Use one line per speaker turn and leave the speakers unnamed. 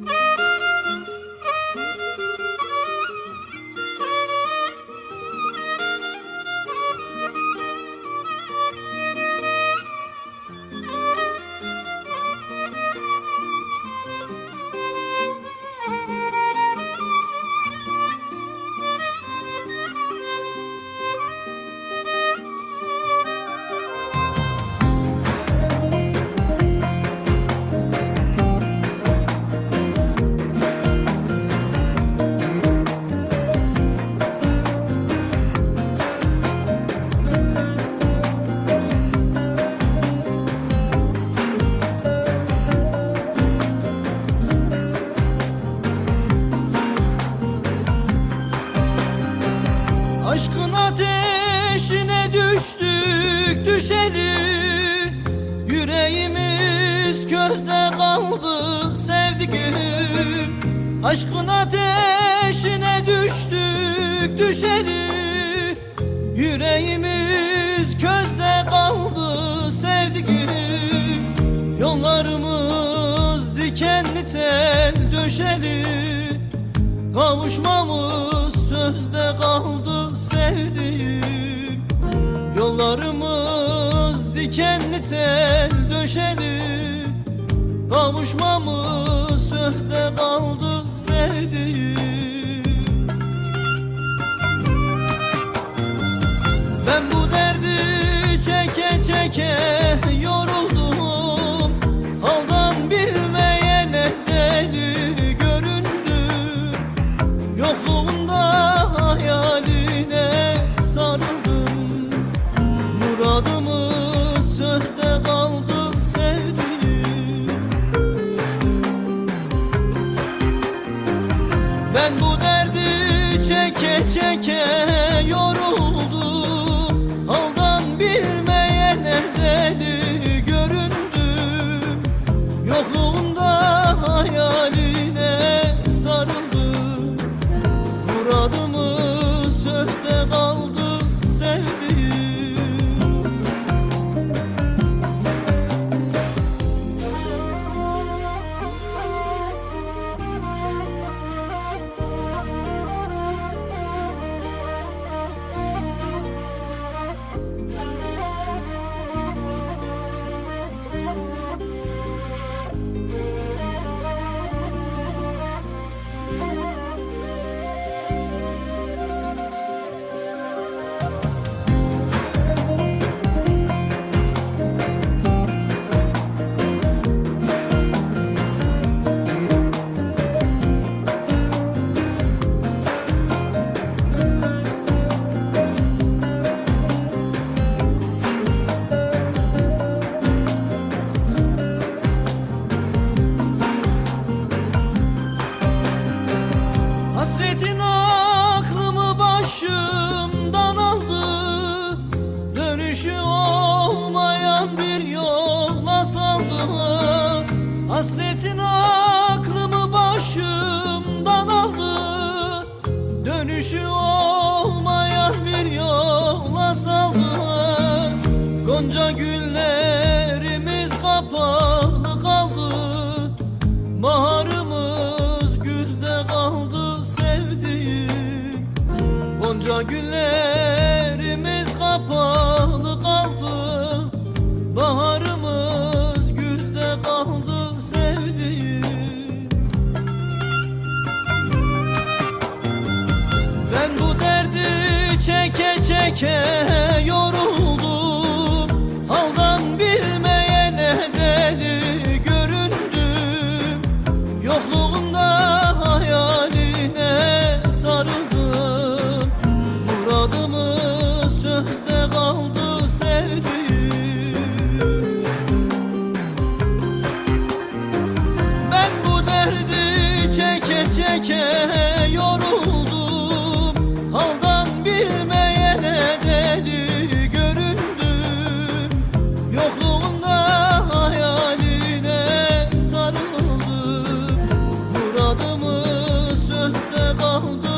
Aşkın düşeli Yüreğimiz közde kaldı sevdiğim Aşkın ateşine düştük düşeli Yüreğimiz közde kaldı sevdiğim Yollarımız dikenli tel döşeli Kavuşmamız sözde kaldı sevdiğim. Yollarımız dikenli tel döşeli Kavuşmamız sözde kaldı sevdiğim. Ben bu derdi çeke çeke yoruldum Ben bu derdi çeke çeke yoruldum. Haldan bilmeyene Hasretin aklımı başımdan aldı. Dönüşü olmayan bir yola saldı Hasretin aklımı başımdan aldı. Dönüşü olmayan bir yola saldı Gonca güllerimiz Güllerimiz kapalı kaldı Baharımız güzde kaldı sevdiğim. Ben bu derdi çeke çeke yoruldum çeke çeke yoruldum. Haldan bilmeyene deli göründüm. Yokluğunda hayaline sarıldım. Muradımı sözde kaldı.